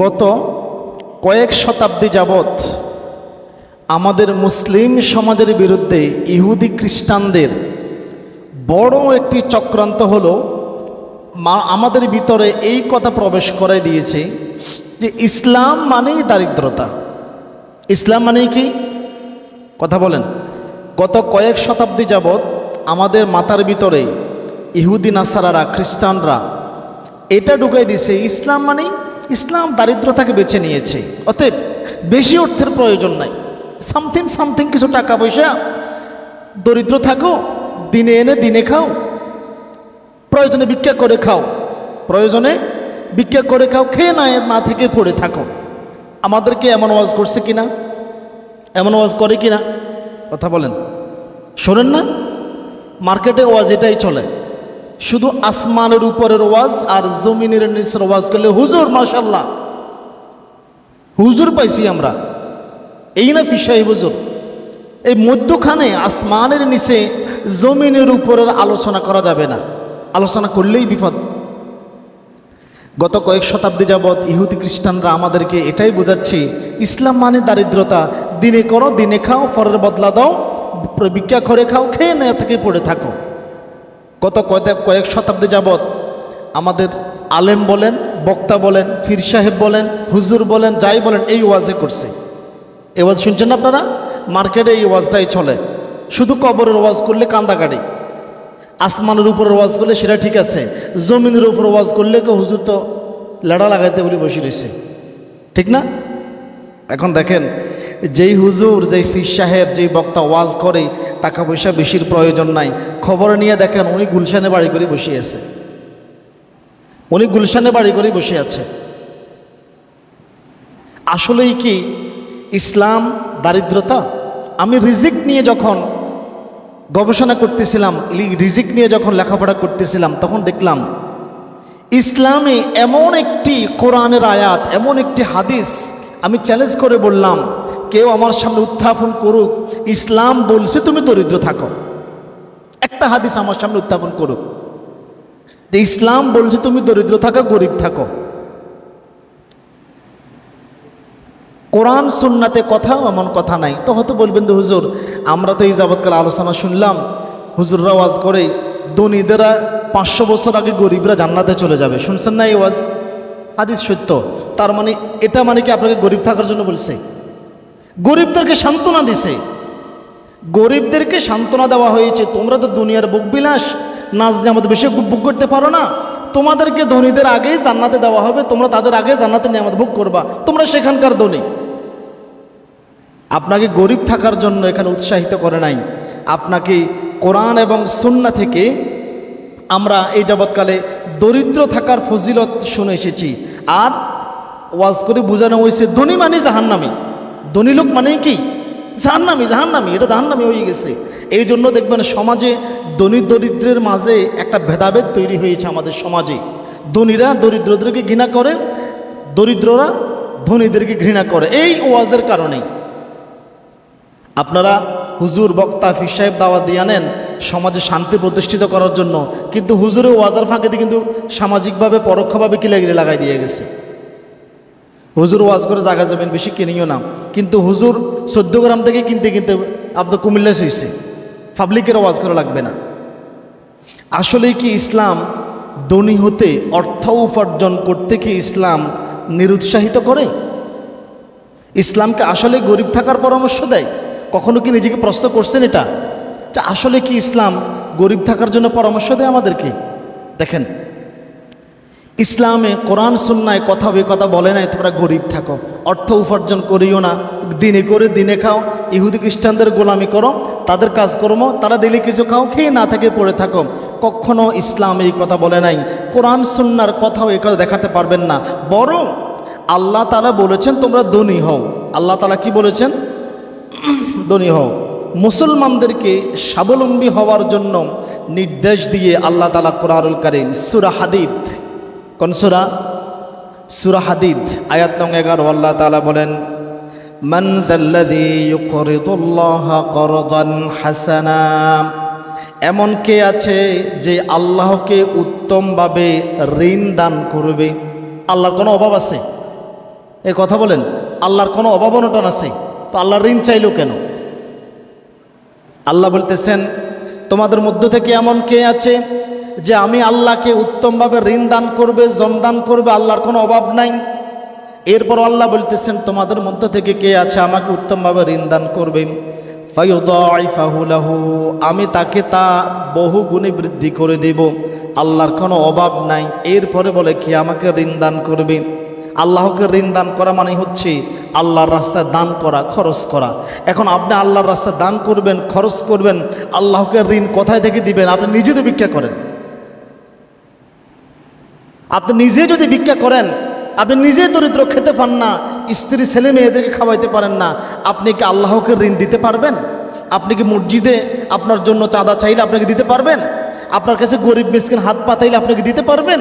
গত কয়েক শতাব্দী যাবৎ আমাদের মুসলিম সমাজের বিরুদ্ধে ইহুদি খ্রিস্টানদের বড় একটি চক্রান্ত হল আমাদের ভিতরে এই কথা প্রবেশ করে দিয়েছে যে ইসলাম মানেই দারিদ্রতা। ইসলাম মানেই কি? কথা বলেন। গত কয়েক শতাব্দী যাবৎ আমাদের মাথার ভিতরে ইহুদি, নাসারারা, খ্রিস্টানরা এটা ঢুকাই দিছে, ইসলাম মানে ইসলাম দারিদ্রতাকে বেছে নিয়েছে। অতএব বেশি অর্থের প্রয়োজন নাই। সামথিং সামথিং কিছু টাকা পয়সা, দরিদ্র থাকো, দিনে এনে দিনে খাও। প্রয়োজনে ভিক্ষা করে খাও। প্রয়োজনে ভিক্ষা করে খাও, খেয়ে না না থেকে পড়ে থাকো। আমাদেরকে এমন ওয়াজ করছে কিনা? এমন ওয়াজ করে কিনা? কথা বলেন। শোনেন না, মার্কেটে ওয়াজ এটাই চলে। শুধু আসমানের উপরের ওয়াজ আর জমিনের নিচের ওয়াজ করলে হুজুর মাশাল্লাহ হুজুর পাইছি আমরা। এই না ফিসাই হুজুর? এই মধ্যখানে আসমানের নিচে জমিনের উপরের আলোচনা করা যাবে না। আলোচনা করলেই বিপদ। গত কয়েক শতাব্দী যাবৎ ইহুদি খ্রিস্টানরা আমাদেরকে এটাই বোঝাচ্ছে, ইসলাম মানে দারিদ্রতা। দিনে করো, দিনে খাও ফরের বদলা দাও ভিক্ষা করে খাও, খেয়ে না থেকে পড়ে থাকো। গত কয়েক কয়েক শতাব্দী যাবৎ আমাদের আলেম বলেন, বক্তা বলেন ফির সাহেব বলেন, হুজুর বলেন, যাই বলেন, এই ওয়াজে করছে। এই ওয়াজ শুনছেন আপনারা? মার্কেটে এই ওয়াজটাই চলে। শুধু কবরের ওয়াজ করলে কান্দা কান্দাকাটি। আসমানের উপরের ওয়াজ করলে সেটা ঠিক আছে। জমিনের উপর ওয়াজ করলে কেউ হুজুর তো লেড়া লাগাইতে বলে বসে রয়েছে। ঠিক না? এখন দেখেন যেই হুজুর, যেই ফির সাহেব, যেই বক্তা ওয়াজ করে টাকা পয়সা বেশির প্রয়োজন নাই। খবর নিয়ে দেখেন উনি গুলশানে বাড়ি করে বসে আছে। উনি গুলশানে বাড়ি করে বসে আছে। আসলেই কি ইসলাম দারিদ্রতা? আমি রিজিক নিয়ে যখন গবেষণা করতেছিলাম রিজিক নিয়ে যখন লেখাপড়া করতেছিলাম, তখন দেখলাম ইসলামে এমন একটি কোরআনের আয়াত, এমন একটি হাদিস আমি চ্যালেঞ্জ করে বললাম কেউ আমার সামনে উত্থাপন করুক, ইসলাম বলছে তুমি দরিদ্র থাকো। একটা হাদিস আমার সামনে উত্থাপন করুক। যে ইসলাম বলছে তুমি দরিদ্র থাকো, গরিব থাকো। কোরআন, সুন্নাতে কথাও এমন কথা নাই। তো হয়তো বলবেন তো হুজুর, আমরা তো এই যাবৎকাল আলোচনা শুনলাম। হুজুররা ওয়াজ করে, ধনীদেরা পাঁচশো বছর আগে গরিবরা জান্নাতে চলে যাবে। শুনছেন না এই ওয়াজ? হাদিস সত্য। তার মানে এটা মানে কি আপনাকে গরিব থাকার জন্য বলছে? গরিবদেরকে সান্ত্বনা দিছে। গরিবদেরকে সান্ত্বনা দেওয়া হয়েছে, তোমরা তো দুনিয়ার বুক বিলাস নাচ যে আমাদের বেশি বুক করতে পারো না, তোমাদেরকে ধনীদের আগেই জান্নাতে দেওয়া হবে, তোমরা তাদের আগে জান্নাতে নিয়ামত ভোগ করবা। তোমরা সেখানকার ধনী। আপনাকে গরিব থাকার জন্য এখানে উৎসাহিত করে নাই। আপনাকে কোরআন এবং সুন্না থেকে আমরা এই যাবৎকালে দরিদ্র থাকার ফজিলত শুনে এসেছি। আর ওয়াজ করে বোঝানো হয়েছে, ধনী মানে জাহান্নামি। ধনী লোক মানেই কি? জাহান্নামি জাহান্নামি, এটা জাহান্নামি হয়ে গেছে। এই জন্য দেখবেন সমাজে ধনী দরিদ্রের মাঝে একটা ভেদাভেদ তৈরি হয়েছে আমাদের সমাজে। ধনীরা দরিদ্রদেরকে ঘৃণা করে, দরিদ্ররা ধনীদেরকে ঘৃণা করে। এই ওয়াজের কারণেই। আপনারা হুজুর, বক্তা ফির সাহেব দাওয়াত দিয়ে আনেন সমাজে শান্তি প্রতিষ্ঠিত করার জন্য, কিন্তু হুজুরের ওয়াজার ফাঁকেতে কিন্তু সামাজিকভাবে, পরোক্ষভাবে কিলাগিরি লাগাই দিয়ে গেছে? হুজুর ওয়াজ করে জায়গা যাবেন, বেশি কিনিও না। কিন্তু হুজুর চোদ্দ গ্রাম থেকে কিনতে কিনতে আপনার কুমিল্লা হয়েছে পাবলিকের ওয়াজ করা লাগবে না। আসলে কি ইসলাম ধনী হতে অর্থ উপার্জন করতে কি ইসলাম নিরুৎসাহিত করে? ইসলামকে আসলে গরিব থাকার পরামর্শ দেয়? কখনো কি নিজেকে প্রশ্ন করছেন এটা? যে আসলে কি ইসলাম গরিব থাকার জন্য পরামর্শ দেয় আমাদেরকে? দেখেন ইসলামে কোরআন, সুন্নায় কথা বে কথা বলে নাই, তোমরা গরিব থাকো। অর্থ উপার্জন করিও না, দিনে করে দিনে খাও, ইহুদি খ্রিস্টানদের গোলামি করো, তাদের কাজকর্ম তারা দিলে কিছু খাও, খেয়ে না থেকে পড়ে থাকো। কখনো ইসলাম এই কথা বলে নাই, কোরআন, সুন্নার কথাও এ কথা দেখাতে পারবেন না। বরং আল্লাহ তালা বলেছেন, তোমরা ধনী হও। আল্লাহ তালা কি বলেছেন? ধনী হও। মুসলমানদেরকে স্বাবলম্বী হওয়ার জন্য নির্দেশ দিয়ে আল্লাহ তালা কোরআনুল করিম, সুরা হাদিদ কোন সুরা সুরা হাদিদ আয়াত নং এগারো আল্লাহ তালা বলেন من ذا الذي يقرض الله قرضا حسنا এমন কে আছে যে আল্লাহকে উত্তমভাবে ঋণ দান করবে আল্লাহর কোনো অভাব আছে এই কথা বলেন আল্লাহর কোনো অভাব অনটন আছে তো আল্লাহর ঋণ চাইলো কেন আল্লাহ বলতেছেন তোমাদের মধ্য থেকে এমন কে আছে যে আমি আল্লাহকে উত্তমভাবে ঋণ দান করবে জমদান করবে, আল্লাহর কোনো অভাব নাই। এরপর আল্লাহ বলতেছেন, তোমাদের মধ্য থেকে কে আছে আমাকে উত্তমভাবে ঋণ দান করবে? আমি তাকে তা বহু গুণে বৃদ্ধি করে দেব, আল্লাহর কোনো অভাব নাই। এরপরে বলে, কে আমাকে ঋণ দান করবে? আল্লাহকে ঋণ দান করা মানে হচ্ছে আল্লাহর রাস্তায় দান করা, খরচ করা। এখন আপনি আল্লাহর রাস্তায় দান করবেন, খরচ করবেন, আল্লাহকে ঋণ কোথায় থেকে দিবেন? আপনি নিজে তো ভিক্ষা করেন। আপনি নিজে যদি ভিক্ষা করেন, আপনি নিজে দরিদ্র খেতে পান না, স্ত্রী, ছেলে মেয়েদেরকে খাওয়াইতে পারেন না, আপনি কি আল্লাহকে ঋণ দিতে পারবেন? আপনি কি মসজিদে আপনার জন্য চাঁদা চাইলে আপনাকে দিতে পারবেন? আপনার কাছে গরিব মিসকিন হাত পাতাইলে আপনাকে দিতে পারবেন?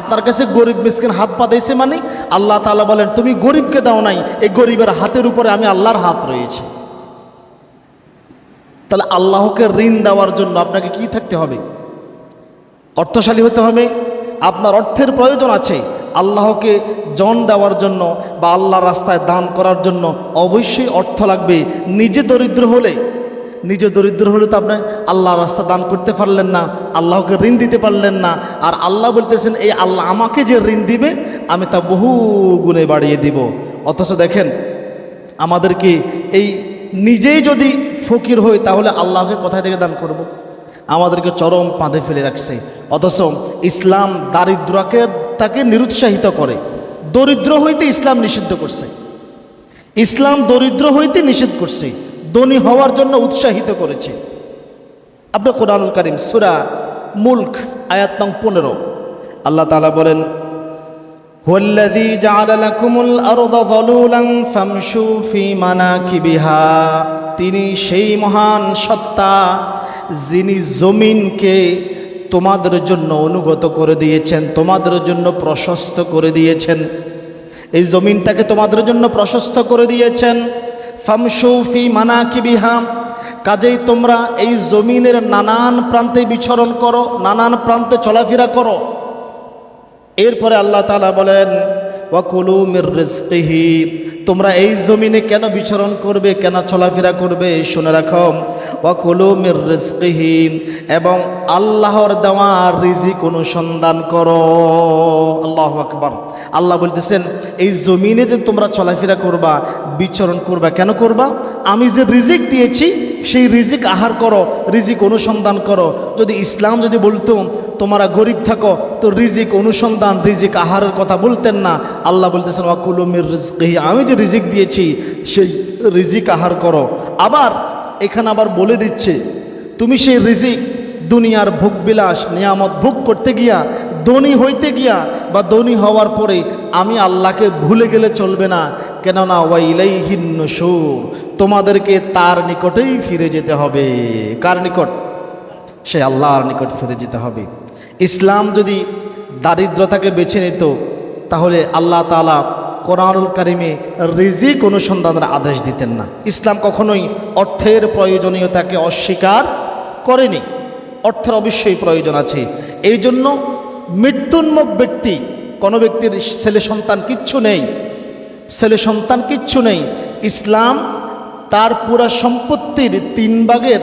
আপনার কাছে গরিব মিসকিন হাত পাতাইছে মানে? আল্লাহ তালা বলেন, তুমি গরিবকে দাও নাই, এই গরিবের হাতের উপরে আমি আল্লাহর হাত রয়েছে। তাহলে আল্লাহকে ঋণ দেওয়ার জন্য আপনাকে কি থাকতে হবে? অর্থশালী হতে হবে আপনার অর্থের প্রয়োজন আছে। আল্লাহকে জন দেওয়ার জন্য বা আল্লাহর রাস্তায় দান করার জন্য অবশ্যই অর্থ লাগবে। নিজে দরিদ্র হলে, নিজে দরিদ্র হলে তো আপনি আল্লাহর রাস্তা দান করতে পারলেন না, আল্লাহকে ঋণ দিতে পারলেন না। আর আল্লাহ বলতেছেন, এই আল্লাহ আমাকে যে ঋণ দিবে, আমি তা বহু গুণে বাড়িয়ে দিব। অথচ দেখেন, আমাদেরকে এই নিজেই যদি ফকির হই, তাহলে আল্লাহকে কোথায় থেকে দান করব। আমাদেরকে চরম পাঁধে ফেলে রাখছে। অথচ ইসলাম দারিদ্রকে তাকে নিরুৎসাহিত করে। দরিদ্র হইতে ইসলাম নিষিদ্ধ করছে। ইসলাম দরিদ্র হইতে নিষেধ করছে। ধনী হওয়ার জন্য উৎসাহিত করেছে। আপনি কোরআনুল করিম, সুরা মুল্ক, আয়াত নং পনেরো। আল্লাহ তালা বলেন তিনি সেই মহান সত্তা যিনি জমিনকে তোমাদের জন্য অনুগত করে দিয়েছেন, তোমাদের জন্য প্রশস্ত করে দিয়েছেন। এই জমিনটাকে তোমাদের জন্য প্রশস্ত করে দিয়েছেন। ফামসৌফি মানাকিবিহা, কাজেই তোমরা এই জমিনের নানান প্রান্তে বিচরণ করো, নানান প্রান্তে চলাফেরা করো। এরপরে আল্লাহ তালা বলেন ওয়াকুলু মির রিজকিহি, তোমরা এই জমিনে কেন বিচরণ করবে, কেন চলাফেরা করবে, শুনে রাখো। ওয়াকুলু মির রিজকিহি, এবং আল্লাহর দেওয়া রিজিক অনুসন্ধান করো। আল্লাহ আকবার। আল্লাহ বলতেছেন, এই জমিনে যে তোমরা চলাফেরা করবা, বিচরণ করবা, কেন করবা? আমি যে রিজিক দিয়েছি, সেই রিজিক আহার করো, রিজিক অনুসন্ধান করো। যদি ইসলাম যদি বলতো তোমরা গরিব থাকো, তো রিজিক অনুসন্ধান, রিজিক আহারের কথা বলতেন না। আল্লাহ বলতেছেন ওয়াকুলুমির রিজকি আমি যে রিজিক দিয়েছি, সেই রিজিক আহার করো। আবার এখানে আবার বলে দিচ্ছে, তুমি সেই রিজিক দুনিয়ার ভোগবিলাস, নিয়ামত ভোগ করতে গিয়া, ধনী হইতে গিয়া বা ধনী হওয়ার পরে আমি আল্লাহকে ভুলে গেলে চলবে না। কেননা ওয়াইলাইহিন সুর তোমাদেরকে তার নিকটেই ফিরে যেতে হবে। কার নিকট? সে আল্লাহর নিকট ফিরে যেতে হবে। ইসলাম যদি দারিদ্রতাকে বেছে নিত, তাহলে আল্লাহ তালা কোরআনুল কারিমে রিজিক অনুসন্ধানের আদেশ দিতেন না। ইসলাম কখনোই অর্থের প্রয়োজনীয়তাকে অস্বীকার করেনি। অর্থের অবশ্যই প্রয়োজন আছে। এই জন্য মৃত্যুন্মুখ ব্যক্তি, কোনো ব্যক্তির ছেলে সন্তান কিচ্ছু নেই, ছেলে সন্তান কিচ্ছু নেই, ইসলাম তার পুরা সম্পত্তির তিন ভাগের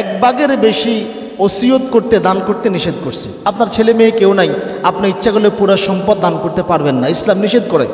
এক ভাগের বেশি ওসিয়ত করতে, দান করতে নিষেধ করছে। আপনার ছেলে মেয়ে কেউ নাই, আপনি ইচ্ছা করলে পুরা সম্পদ দান করতে পারবেন না। ইসলাম নিষেধ করে।